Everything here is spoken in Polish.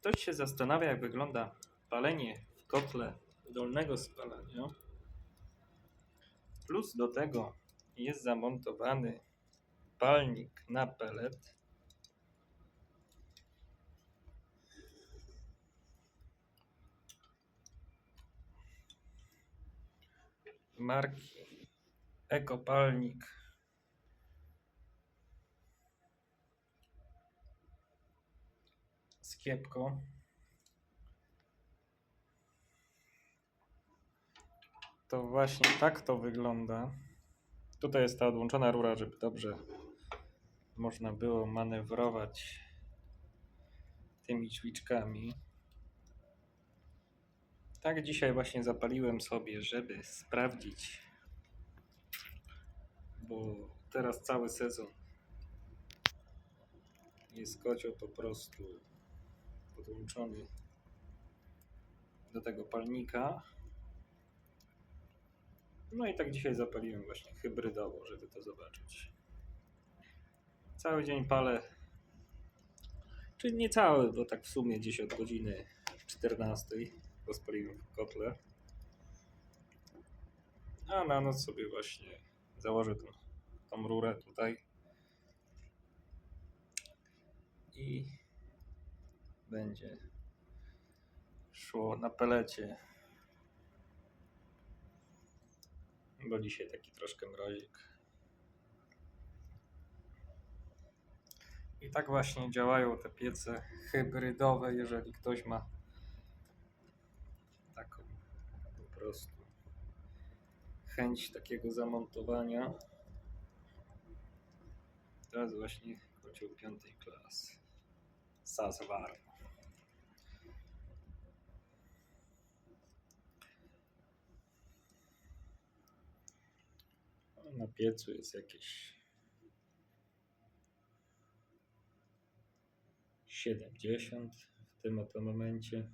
ktoś się zastanawia, jak wygląda palenie w kotle dolnego spalania, plus do tego jest zamontowany palnik na pelet, marki. Ekopalnik z kiepką. To właśnie tak to wygląda. Tutaj jest ta odłączona rura, żeby dobrze można było manewrować tymi drzwiczkami. Tak dzisiaj właśnie zapaliłem sobie, żeby sprawdzić, bo teraz cały sezon jest kocioł po prostu podłączony do tego palnika. No i tak dzisiaj zapaliłem właśnie hybrydowo, żeby to zobaczyć. Cały dzień palę, czyli nie cały, bo tak w sumie gdzieś od godziny 14 rozpaliłem w kotle. A na noc sobie właśnie założę tą, tą rurę tutaj. I będzie szło na pelecie. Bo dzisiaj taki troszkę mrozik. I tak właśnie działają te piece hybrydowe, jeżeli ktoś ma taką po prostu chęć takiego zamontowania. To jest właśnie kocioł piątej klasy. Sazwar. Na piecu jest jakieś 70 w tym oto momencie.